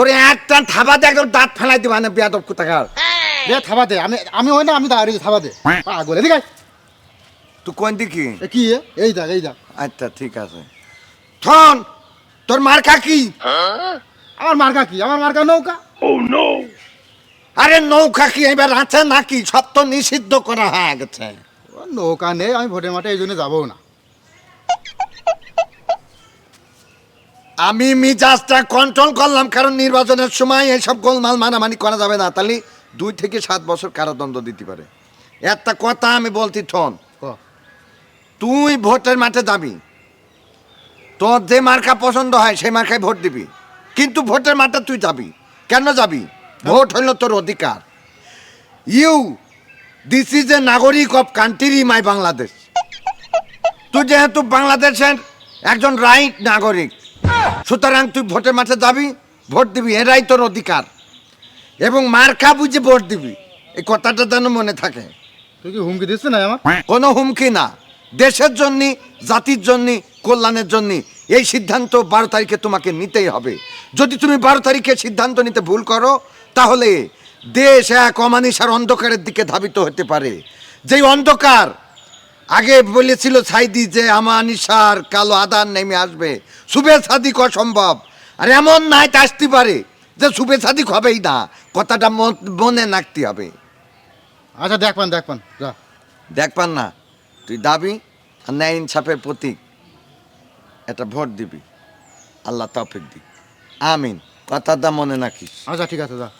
তোর একটা থাবা দিয়ে একদম দাঁত ফেলাই দিবা না বিয়াদব কোথাকার। দে থাবা দে। আমি আমি ওই না আমি দাঁড়িয়ে থাবা দে। পাগল এদিকে আয়। তুই কোন দিকে এ কি এ? এই দেখ এই দেখ। আচ্ছা ঠিক আছে। থন তোর মার্কা কি? আমার মার্কা কি? আমার মার্কা নৌকা? আরে নৌকা কি? এবার আছে নাকি? সব তো নিষিদ্ধ করা হয়ে গেছে। ও নৌকা নেই আমি ভোটের মাঠে এই জন্য যাব না। আমি মিজাজটা কন্ট্রোল করলাম কারণ নির্বাচনের সময় এইসব গোলমাল মানামানি করা যাবে না। তাহলে দুই থেকে সাত বছর কারাদণ্ড দিতে পারে। একটা কথা আমি বলছি থন তুই ভোটের মাঠে যাবি। তোর যে মার্কা পছন্দ হয় সেই মার্কায় ভোট দিবি। কিন্তু ভোটের মাঠে তুই যাবি। কেন যাবি? ভোট হইল তোর অধিকার। ইউ দিস ইজ এ নাগরিক অফ কান্ট্রি মাই বাংলাদেশ তুই যেহেতু বাংলাদেশের একজন রাইট নাগরিক সুতরাং তুই ভোটের মাঠে যাবি ভোট দিবি এরাই তোর অধিকার। এবং মার্কা বুঝে ভোট দিবি। এই কথাটা যেন মনে থাকে। তুই কি হুমকি দিচ্ছ না আমার কোনো হুমকি না। দেশের জন্য জাতির জন্য কল্যাণের জন্য এই সিদ্ধান্ত বারো তারিখে তোমাকে নিতেই হবে। যদি তুমি বারো তারিখে সিদ্ধান্ত নিতে ভুল করো তাহলে দেশ এক অমানিসার অন্ধকারের দিকে ধাবিত হতে পারে। যেই অন্ধকার আগে বলেছিল সাইদি যে আমার আমানিসার কালো আদান নেমে আসবে। শুভে সাদিক অসম্ভব। আর এমন নাইট আসতে পারে যে শুভে সাদিক হবেই না। কথাটা মন- মনে রাখতে হবে। আচ্ছা দেখ পান দেখ পান যা। দেখ পান না তুই দাবি আর ন্যায় ইনসাফের প্রতীক। এটা ভোট দিবি। আল্লাহ তফিক দি আমিন। কথাটা মনে রাখিস। আচ্ছা ঠিক আছে যা।